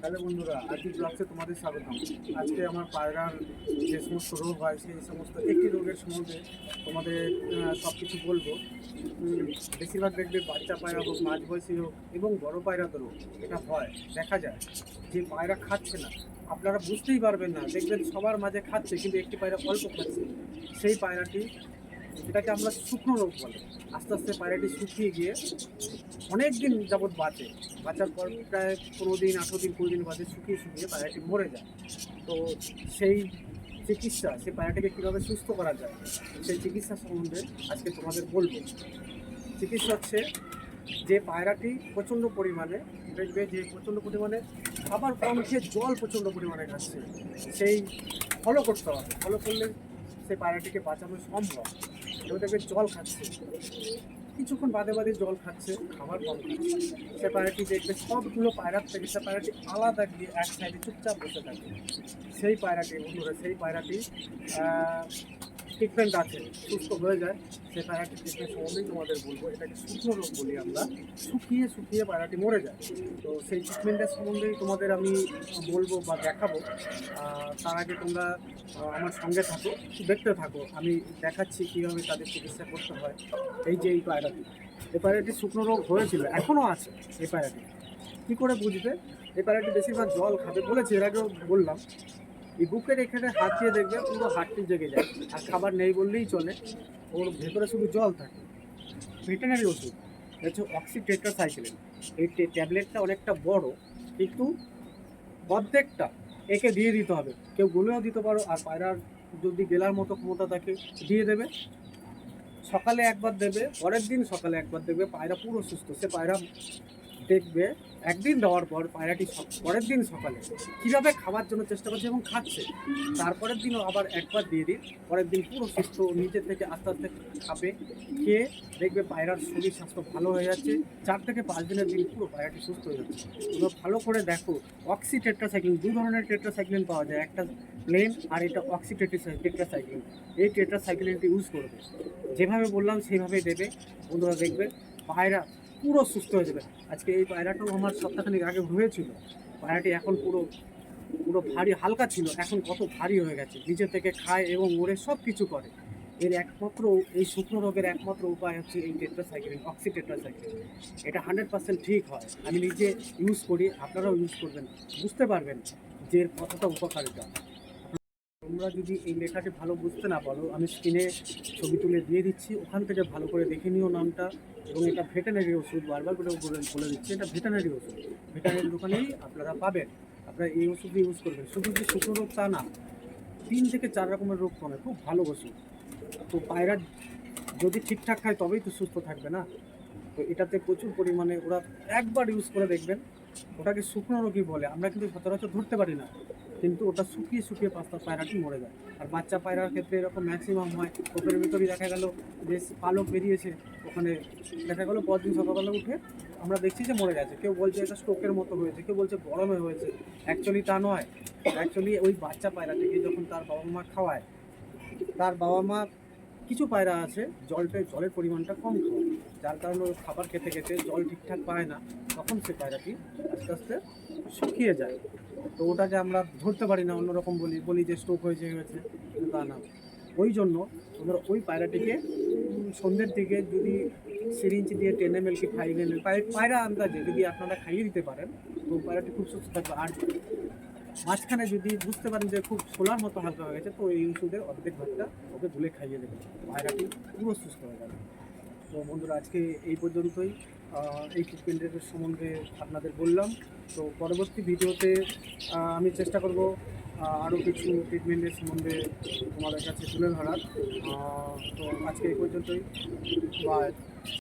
তাহলে বন্ধুরা আজকে ব্লগসে তোমাদের স্বাগতম। আজকে আমার পায়রার যে সমস্ত রোগ হয়, সেই সমস্ত একটি রোগের সম্বন্ধে তোমাদের সব কিছু বলব। বেশিরভাগ দেখবে বাচ্চা পায়রা হোক, মাঝ বয়সী হোক এবং বড় পায়রাদেরও এটা হয়। দেখা যায় যে পায়রা খাচ্ছে না। আপনারা বুঝতেই পারবেন না। দেখবেন সবার মাঝে খাচ্ছে, কিন্তু একটি পায়রা অল্প খাচ্ছে। সেই পায়রাটি এটাকে আমরা শুকনো রোগ বলে। আস্তে আস্তে পায়রাটি শুকিয়ে গিয়ে অনেক দিন যাবৎ বাঁচে। বাঁচার পর প্রায় পনেরো দিন, আঠেরো দিন, কুড়ি দিন বাদে শুকিয়ে শুকিয়ে পায়রাটি মরে যায়। তো সেই চিকিৎসা, সেই পায়রাটিকে কীভাবে সুস্থ করা যায়, সেই চিকিৎসা সম্বন্ধে আজকে তোমাদের বলব। চিকিৎসা হচ্ছে যে পায়রাটি প্রচণ্ড পরিমাণে, দেখবে যে প্রচণ্ড পরিমাণে খাবার কম খেয়ে জল প্রচণ্ড পরিমাণে খাচ্ছে, সেই ফলো করতে হবে। ফলো করলে সেই পায়রাটিকে বাঁচানো সম্ভব। দেখবে জল খাচ্ছে। কিছুক্ষণ বাদে বাদে জল খাচ্ছে, খাবার কম খাচ্ছে। সে পায়রাটি দেখবে সবগুলো পায়রার থেকে সেপারেটি আলাদা গিয়ে এক সাইডে চুপচাপ বসে থাকে। সেই পায়রাটি, বন্ধুরা, সেই পায়রাটি ট্রিটমেন্ট আছে, সুস্থ হয়ে যায় সেই পায়রাটি ট্রিটমেন্ট সম্বন্ধেই তোমাদের বলব, এটাকে শুকনো রোগ বলি আমরা, শুকিয়ে শুকিয়ে পায়রাটি মরে যায়। তো সেই ট্রিটমেন্টের সম্বন্ধেই তোমাদের আমি বলব বা দেখাবো। তার আগে তোমরা আমার সঙ্গে থাকো, দেখতে থাকো, আমি দেখাচ্ছি কীভাবে তাদের চিকিৎসা করতে হয়, এই যে এই পায়রাটি। এই পায়রাটি শুকনো রোগ হয়েছিল এখনও আছে এই পায়রাটি। কী করে বুঝবে? এই পায়রাটি বেশিরভাগ জল খাবে বলেছি, এর আগেও বললাম। এই বুকের এখানে হাত দিয়ে দেখবে পুরো হাতটি জেগে যায়। আর খাবার নেই বললেই চলে। ওর ভেতরে শুধু জল থাকে। ভেটেনারি ওষুধ। হচ্ছে অক্সিটেট্রাসাইক্লিন। এই ট্যাবলেটটা অনেকটা বড়, কিন্তু অর্ধেকটা একে দিয়ে দিতে হবে। কেউ গুলেও দিতে পারো, আর পায়রার যদি গেলার মতো ক্ষমতা থাকে, দিয়ে দেবে। সকালে একবার দেবে, পরের দিন সকালে একবার দেবে। পায়রা পুরো সুস্থ। সে পায়রা দেখবে একদিন দেওয়ার পর পায়রাটি পরের দিন সকালে কীভাবে খাবার জন্য চেষ্টা করছে এবং খাচ্ছে, তারপরের দিনও আবার একবার দিয়ে দিন, পরের দিন পুরো সুস্থ নিজের থেকে আস্তে আস্তে খাবে, খেয়ে দেখবে পায়রার শরীর স্বাস্থ্য ভালো হয়ে যাচ্ছে, চার থেকে পাঁচ দিনের দিন পুরো পায়রাটি সুস্থ হয়ে যাচ্ছে। তোমরা ভালো করে দেখো অক্সি টেট্রাসাইক্লিন দু ধরনের টেট্রাসাইক্লিন পাওয়া যায়, একটা প্লেন আর এটা অক্সি টেট্রাসাইক্লিন এই টেট্রাসাইক্লিনটি ইউজ করবে। যেভাবে বললাম সেইভাবে দেবে। বন্ধুরা দেখবে, পায়রা পুরো সুস্থ হয়ে যাবে। আজকে এই পায়রাটাও আমার সপ্তাহখানিক আগে হয়েছিল। পায়রাটি এখন পুরো পুরো ভারী, হালকা ছিল। এখন কত ভারী হয়ে গেছে। নিজে থেকে খায় এবং ওরে সব কিছু করে। এর একমাত্র, এই শুকনো রোগের একমাত্র উপায় হচ্ছে এই টেট্রাসাইক্লিন অক্সি টেট্রাসাইক্লিন এটা হান্ড্রেড পার্সেন্ট ঠিক হয়। আমি নিজে ইউজ করি, আপনারাও ইউজ করবেন, বুঝতে পারবেন যে এর কতটা উপকারিতা। তোমরা যদি এই লেখাটি ভালো বুঝতে না পারো, আমি স্ক্রিনে ছবি তুলে দিয়ে দিচ্ছি। ওখান থেকে ভালো করে দেখে নিও নামটা এবং এটা ভেটেনারি ওষুধ, বারবার করে বলে দিচ্ছি, এটা ভেটেনারি ওষুধ। ভেটেনারি দোকানেই আপনারা পাবেন। আপনারা এই ওষুধ ইউজ করবেন। শুধু যে শুকনো রোগ তা না, তিন থেকে চার রকমের রোগ কমে, খুব ভালো ওষুধ। তো পায়রা যদি ঠিকঠাক খায়, তবেই তো সুস্থ থাকবে না? তো এটাতে প্রচুর পরিমাণে ওরা একবার ইউজ করে দেখবেন। ওটাকে শুকনো রোগই বলে। আমরা কিন্তু সচরাচর ধরতে পারি না। কিন্তু ওটা শুকিয়ে শুকিয়ে পাঁচটা পায়রাটি মরে যায়। আর বাচ্চা পায়রার ক্ষেত্রে এরকম ম্যাক্সিমাম হয়। ওপরের ভিতরেই দেখা গেল যে পালক বেরিয়েছে। ওখানে দেখা গেলো পরদিন সকালবেলা উঠে আমরা দেখছি যে মরে গেছে। কেউ বলছে এটা স্ট্রোকের মতো হয়েছে, কেউ বলছে গরমে হয়েছে। অ্যাকচুয়ালি তা নয়। অ্যাকচুয়ালি ওই বাচ্চা পায়রাটিকে যখন তার বাবা মা খাওয়ায়, তার বাবা মা কিছু পায়রা আছে, জলটা, জলের পরিমাণটা কম যার কারণে ও খাবার খেতে খেতে জল ঠিকঠাক পায় না। তখন সে পায়রাটি আস্তে আস্তে শুকিয়ে যায়। তো ওটাকে আমরা ধরতে পারি না, অন্যরকম বলি বলি যে স্ট্রোক হয়েছে হয়েছে তা না। ওই জন্য আমরা ওই পায়রাটিকে সন্ধ্যের দিকে যদি সিরিঞ্জ দিয়ে টেন এম এল কি ফাইভ এম এল পায়রা আন্দাজে যদি আপনারা খাইয়ে দিতে পারেন, তো পায়রাটি খুব সুস্থ থাকবে। আর মাঝখানে যদি বুঝতে পারেন যে খুব সোলার মতো হালকা হয়ে গেছে, তো এই ওষুধের অর্ধেক ভাগটা ওকে ধুলে খাইয়ে দেবে পায়রাটি পুরো সুস্থ হয়ে যাবে। তো বন্ধুরা, আজকে এই পর্যন্তই। এই ট্রিটমেন্টের সম্বন্ধে আপনাদের বললাম। তো পরবর্তী ভিডিওতে আমি চেষ্টা করব আরও কিছু ট্রিটমেন্টের সম্বন্ধে তোমাদের কাছে তুলে ধরার। তো আজকে এই পর্যন্তই। বা